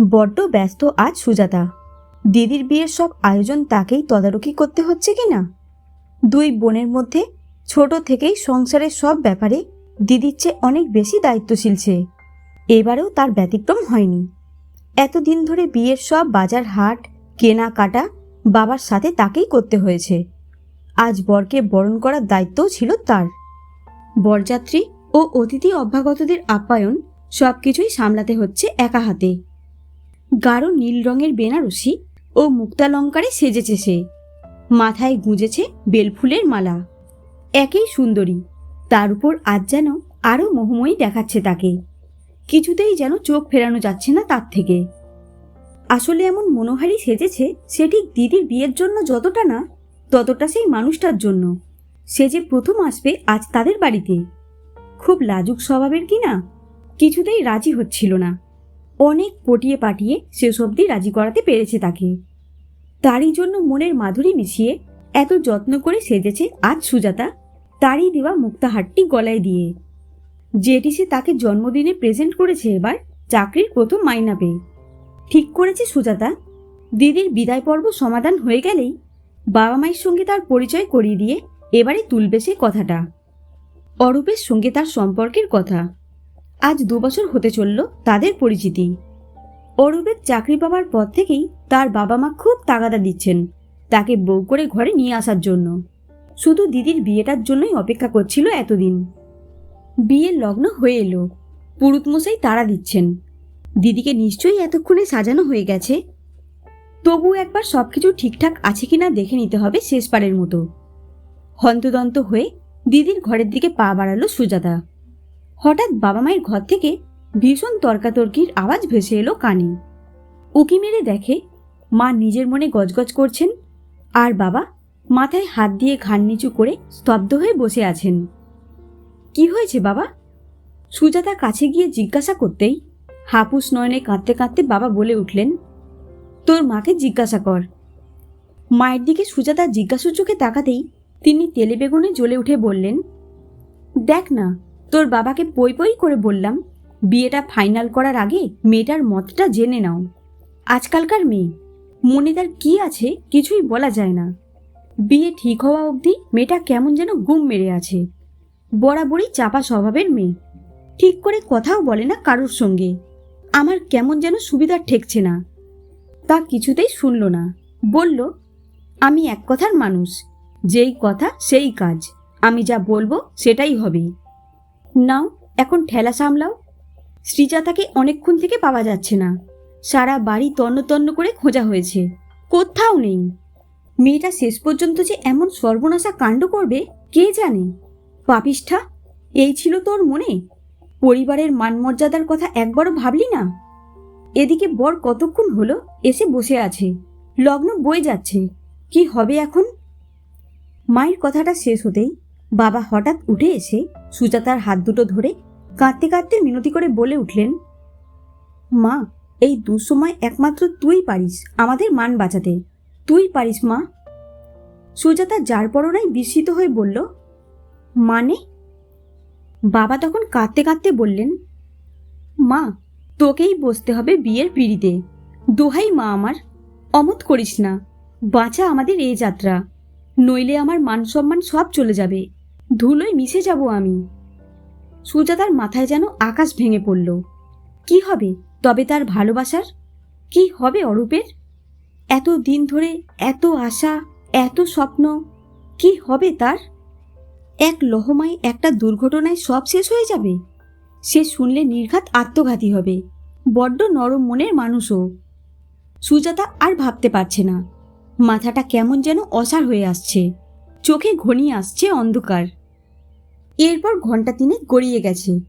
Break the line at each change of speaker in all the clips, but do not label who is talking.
বড্ড ব্যস্ত আজ সুজাতা। দিদির বিয়ের সব আয়োজন তাকেই তদারকি করতে হচ্ছে কি না? দুই বোনের মধ্যে ছোট থেকেই সংসারের সব ব্যাপারে দিদির চেয়ে অনেক বেশি দায়িত্বশীল সে। এবারেও তার ব্যতিক্রম হয়নি। এতদিন ধরে বিয়ের সব বাজার হাট, কেনাকাটা বাবার সাথে তাকেই করতে হয়েছে। আজ বরকে বরণ করার দায়িত্বও ছিল তার। বরযাত্রী ও অতিথি অভ্যাগতদের আপ্যায়ন সব কিছুই সামলাতে হচ্ছে একা হাতে। গাঢ় নীল রঙের বেনারসি ও মুক্তালঙ্কারে সেজেছে সে। মাথায় গুঁজেছে বেলফুলের মালা। একেই সুন্দরী। তার উপর আজ যেন আরও মোহময়ী দেখাচ্ছে তাকে। কিছুতেই যেন চোখ ফেরানো যাচ্ছে না তার থেকে। আসলে এমন মনোহারি সেজেছে সে ঠিক দিদির বিয়ের জন্য যতটা না, ততটা সেই মানুষটার জন্য। সে যে প্রথম আসবে আজ তাদের বাড়িতে। খুব লাজুক স্বভাবের কি না? কিছুতেই রাজি হচ্ছিল না। অনেক পটিয়ে পাঠিয়ে শেষ অবধি রাজি করাতে পেরেছে তাকে। তারই জন্য মনের মাধুরী মিশিয়ে এত যত্ন করে সেজেছে আজ সুজাতা, তারই দেওয়া মুক্তাহারটি গলায় দিয়ে। যেটি সে তাকে জন্মদিনে প্রেজেন্ট করেছে এবার চাকরির প্রথম মাইনা পেয়ে। ঠিক করেছে সুজাতা, দিদির বিদায় পর্ব সমাধান হয়ে গেলেই বাবা মায়ের সঙ্গে তার পরিচয় করিয়ে দিয়ে এবারে তুলবে সে কথাটা। অরূপের সঙ্গে তার সম্পর্কের কথা। আজ দু বছর হতে চলল তাদের পরিচিতি। অরূপের চাকরি পাওয়ার পর থেকেই তার বাবা মা খুব তাগাদা দিচ্ছেন তাকে বউ করে ঘরে নিয়ে আসার জন্য। শুধু দিদির বিয়েটার জন্যই অপেক্ষা করছিল এতদিন। বিয়ের লগ্ন হয়ে এলো। পুরুতমশাই তারা দিচ্ছেন। দিদিকে নিশ্চয়ই এতক্ষণে সাজানো হয়ে গেছে। তবু একবার সব কিছু ঠিকঠাক আছে কিনা দেখে নিতে হবে শেষবারের মতো। হন্তদন্ত হয়ে দিদির ঘরের দিকে পা বাড়ালো সুজাতা। হঠাৎ বাবা মায়ের ঘর থেকে ভীষণ তর্কাতর্কির আওয়াজ ভেসে এলো কানে। উকি মেরে দেখে মা নিজের মনে গজগজ করছেন আর বাবা মাথায় হাত দিয়ে ঘাড় নিচু করে স্তব্ধ হয়ে বসে আছেন। কি হয়েছে বাবা? সুজাতা কাছে গিয়ে জিজ্ঞাসা করতেই হাপুস নয়নে কাঁদতে কাঁদতে বাবা বলে উঠলেন, তোর মাকে জিজ্ঞাসা কর। মায়ের দিকে সুজাতা জিজ্ঞাসু চোখে তাকাতেই তিনি তেলে বেগুনে জ্বলে উঠে বললেন, দেখ না তোর বাবাকে পই পই করে বললাম, বিয়েটা ফাইনাল করার আগে মেয়েটার মতটা জেনে নাও। আজকালকার মেয়ে মনে তার কি আছে কিছুই বলা যায় না। বিয়ে ঠিক হওয়া অবধি মেয়েটা কেমন যেন গুম মেরে আছে। বরাবরই চাপা স্বভাবের মেয়ে। ঠিক করে কথাও বলে না কারোর সঙ্গে। আমার কেমন যেন সুবিধা ঠেকছে না। তা কিছুতেই শুনল না। বলল, আমি এক কথার মানুষ। যেই কথা, সেই কাজ। আমি যা বলব, সেটাই হবে। নাও, এখন ঠেলা সামলাও। শ্রীজাতাকে অনেকক্ষণ থেকে পাওয়া যাচ্ছে না। সারা বাড়ি তন্ন তন্ন করে খোঁজা হয়েছে। কোথাও নেই। মেয়েটা শেষ পর্যন্ত যে এমন সর্বনাশা কাণ্ড করবে, কে জানে? পাপিষ্ঠা, এই ছিল তোর মনে? পরিবারের মানমর্যাদার কথা একবারও ভাবলি না? এদিকে বর কতক্ষণ হলো, এসে বসে আছে। লগ্ন বয়ে যাচ্ছে। কি হবে এখন? মায়ের কথাটা শেষ হতেই বাবা হঠাৎ উঠে এসে সুজাতার হাত দুটো ধরে কাঁদতে কাঁদতে মিনতি করে বলে উঠলেন, মা, এই দুঃসময় একমাত্র তুই পারিস আমাদের মান বাঁচাতে। তুই পারিস, মা? সুজাতা যার পরনাই বিস্মিত হয়ে বলল মানে? বাবা তখন কাঁদতে কাঁদতে বললেন, মা, তোকেই বসতে হবে বিয়ের পিড়িতে। দোহাই মা আমার, অমত করিস না। বাঁচা আমাদের এই যাত্রা। নইলে আমার মান সম্মান সব চলে যাবে। ধুলোয় মিশে যাব আমি। সুজাতার মাথায় যেন আকাশ ভেঙে পড়ল। কি হবে? তবে তার ভালোবাসার? কি হবে অরূপের? এত দিন ধরে এত আশা, এত স্বপ্ন, কি হবে তার? এক লহমায় একটা দুর্ঘটনায় সব শেষ হয়ে যাবে? সে শুনলে নির্ঘাত আত্মঘাতী হবে। বড্ড নরম মনের মানুষও। সুজাতা আর ভাবতে পারছে না। মাথাটা কেমন যেন অসার হয়ে আসছে। চোখে ঘনিয়ে আসছে অন্ধকার। এরপর ঘণ্টা তিনে গড়িয়ে গেছে।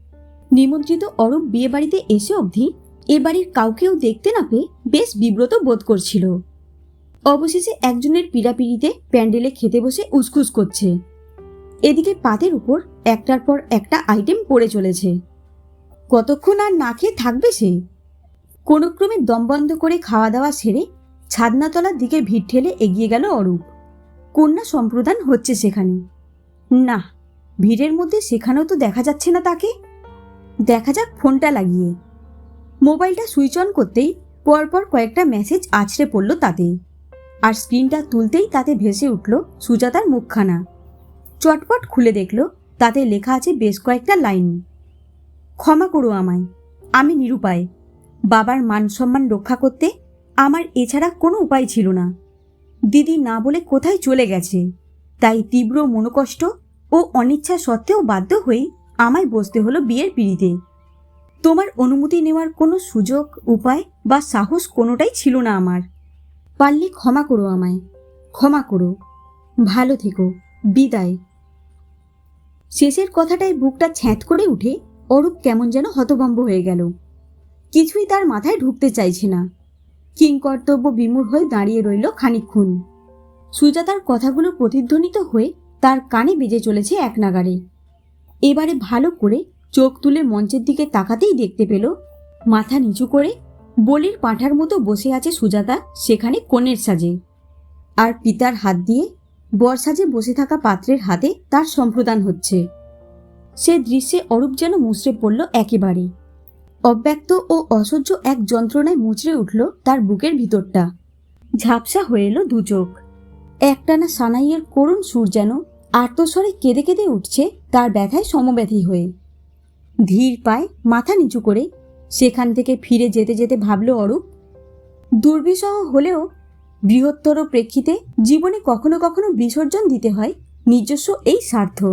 নিমন্ত্রিত অরূপ বিয়ে বাড়িতে এসে অবধি এ বাড়ির কাউকেও দেখতে না পেয়ে বেশ বিব্রত বোধ করছিল। অবশেষে একজনের পীড়াপিড়িতে প্যান্ডেলে খেতে বসে উসখুস করছে। এদিকে পাতের উপর একটার পর একটা আইটেম পড়ে চলেছে। কতক্ষণ আর না খেয়ে থাকবে সে? কোনো ক্রমে দম বন্ধ করে খাওয়া দাওয়া সেরে ছাদনাতলার দিকে ভিড় ঠেলে এগিয়ে গেল অরূপ। কন্যা সম্প্রদান হচ্ছে সেখানে। না ভিড়ের মধ্যে সেখানেও তো দেখা যাচ্ছে না তাকে। দেখা যাক ফোনটা লাগিয়ে। মোবাইলটা সুইচ অন করতেই পরপর কয়েকটা মেসেজ আছড়ে পড়ল তাতে। আর স্ক্রিনটা তুলতেই তাতে ভেসে উঠল সুজাতার মুখখানা। চটপট খুলে দেখল তাতে লেখা আছে বেশ কয়েকটা লাইন। ক্ষমা করো আমায়, আমি নিরুপায়। বাবার মান সম্মান রক্ষা করতে আমার এছাড়া কোনো উপায় ছিল না। দিদি না বলে কোথায় চলে গেছে? তাই তীব্র মনোকষ্ট ও অনিচ্ছা সত্ত্বেও বাধ্য হয়ে আমায় বসতে হলো বিয়ের পিড়িতে। তোমার অনুমতি নেওয়ার কোনো সুযোগ, উপায় বা সাহস কোনোটাই ছিল না আমার। পারলে ক্ষমা করো আমায়। ক্ষমা করো। ভালো থেকো। বিদায়। শেষের কথাটায় বুকটা ছ্যাঁত করে উঠে অরূপ কেমন যেন হতভম্ব হয়ে গেল। কিছুই তার মাথায় ঢুকতে চাইছে না। কিংকর্তব্য বিমূঢ় হয়ে দাঁড়িয়ে রইল খানিকক্ষণ। সুজাতার কথাগুলো প্রতিধ্বনিত হয়ে তার কানে বেজে চলেছে এক নাগারে। এবারে ভালো করে চোখ তুলে মঞ্চের দিকে তাকাতেই দেখতে পেল, মাথা নিচু করে বলির পাঁঠার মতো বসে আছে সুজাতা সেখানে কনের সাজে। আর পিতার হাত দিয়ে বর সাজে বসে থাকা পাত্রের হাতে তার সম্প্রদান হচ্ছে। সে দৃশ্যে অরূপ যেন মুচড়ে পড়ল একেবারে। অব্যক্ত ও অসহ্য এক যন্ত্রণায় মুচড়ে উঠল তার বুকের ভিতরটা। ঝাপসা হয়ে এলো দু চোখ। একটানা সানাইয়ের করুণ সুর যেন আর্তস্বরে কেঁদে কেঁদে উঠছে তার ব্যথায় সমব্যথী হয়ে। ধীর পায় মাথা নিচু করে সেখান থেকে ফিরে যেতে যেতে ভাবল অরূপ, দুর্বিষহ হলেও বৃহত্তর প্রেক্ষিতে জীবনে কখনো কখনো বিসর্জন দিতে হয় নিজস্ব এই স্বার্থ।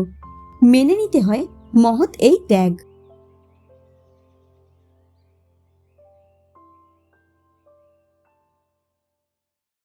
মেনে নিতে হয় মহৎ এই ত্যাগ।